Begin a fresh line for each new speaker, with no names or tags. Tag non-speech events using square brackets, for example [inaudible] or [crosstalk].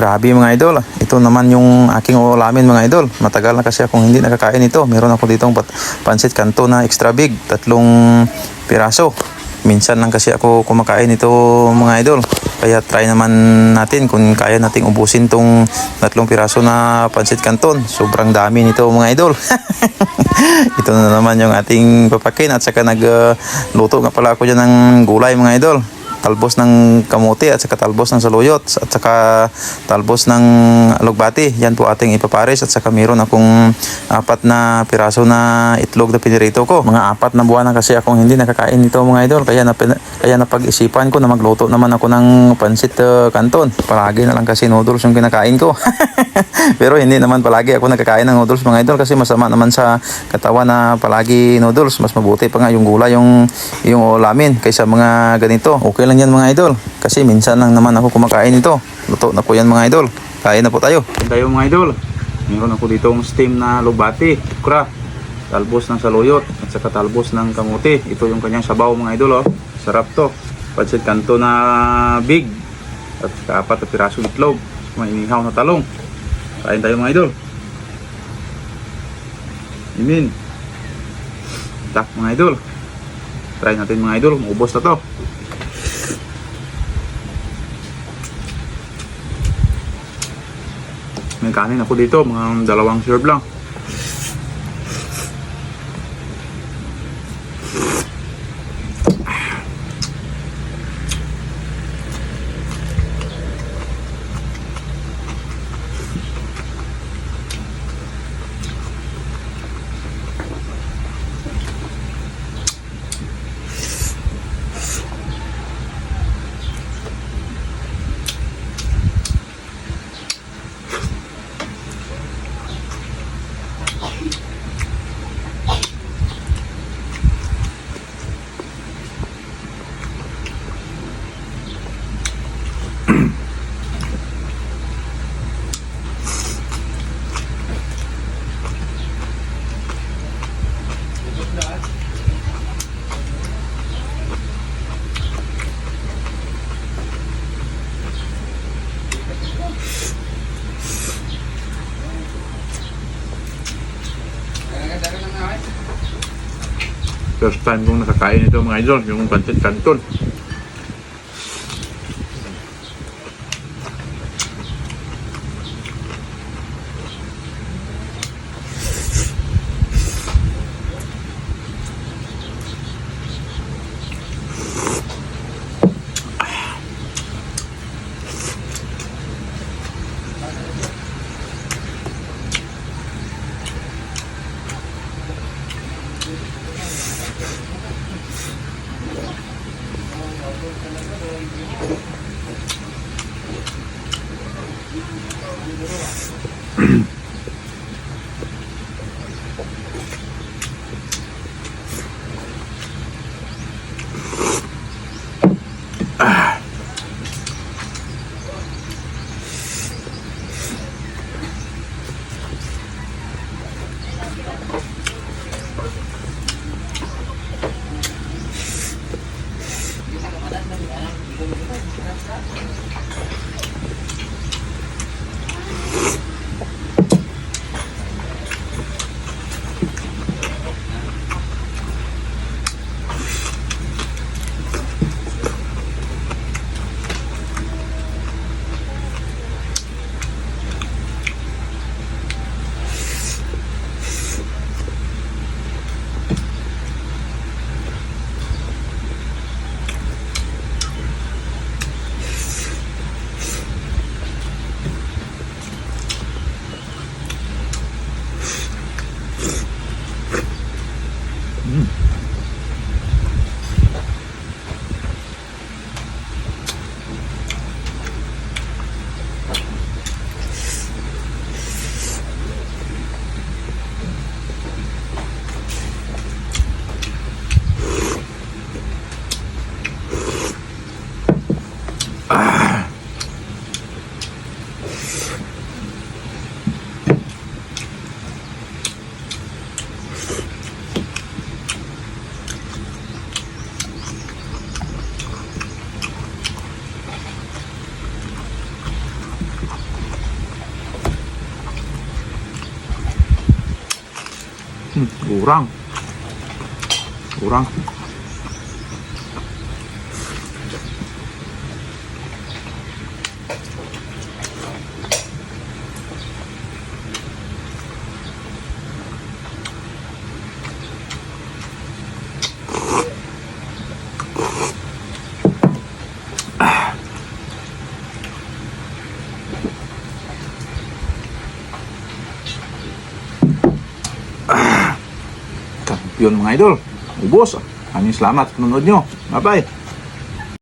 Grabe mga idol. Ito naman yung aking ulamin mga idol. Matagal na kasi akong hindi nakakain ito. Meron ako ditong pansit kanto na extra big. Tatlong piraso. Minsan lang kasi ako kumakain ito mga idol. Kaya try naman natin kung kaya nating ubusin tong tatlong piraso na pansit kanton. Sobrang dami nito mga idol. [laughs] ito na naman yung ating papakin at saka nagluto nga pala ako dyan ng gulay mga idol talbos ng kamote at saka talbos ng saluyot at saka talbos ng alugbati. Yan po ating ipapares at saka meron akong apat na piraso na itlog na pinirito ko. Mga apat na buwan na kasi akong hindi nakakain nito mga idol. Kaya, napin- kaya napag-isipan ko na magluto naman ako ng pansit uh, kanton. Palagi na lang kasi noodles yung kinakain ko. [laughs] Pero hindi naman palagi ako nagkakain ng noodles mga idol kasi masama naman sa katawan na palagi noodles. Mas mabuti pa nga yung gulay yung, yung ulamin kaysa mga ganito. Okay lang yan mga idol. Kasi minsan lang naman ako kumakain ito. Luto na po yan mga idol. Kain na po tayo. Tayo mga idol. Meron ako ditong steam na lubati, kura, talbos ng saluyot at saka talbos ng kamuti. Ito yung kanyang sabaw mga idol oh. Sarap to. Pansit kanto na big at saka apat na pirasong itlog. May inihaw na talong. Kain tayo mga idol. Imin. Tak mga idol. Try natin mga idol. Maubos na to. May kanin ako dito. Mga dalawang serve lang. First time kong nakakain ito mga idol, yung pancit canton. Mm-hmm. [clears throat] 오랑. 오랑. Yun mga idol. Ubos. Maraming salamat sa nanonood nyo. Bye-bye.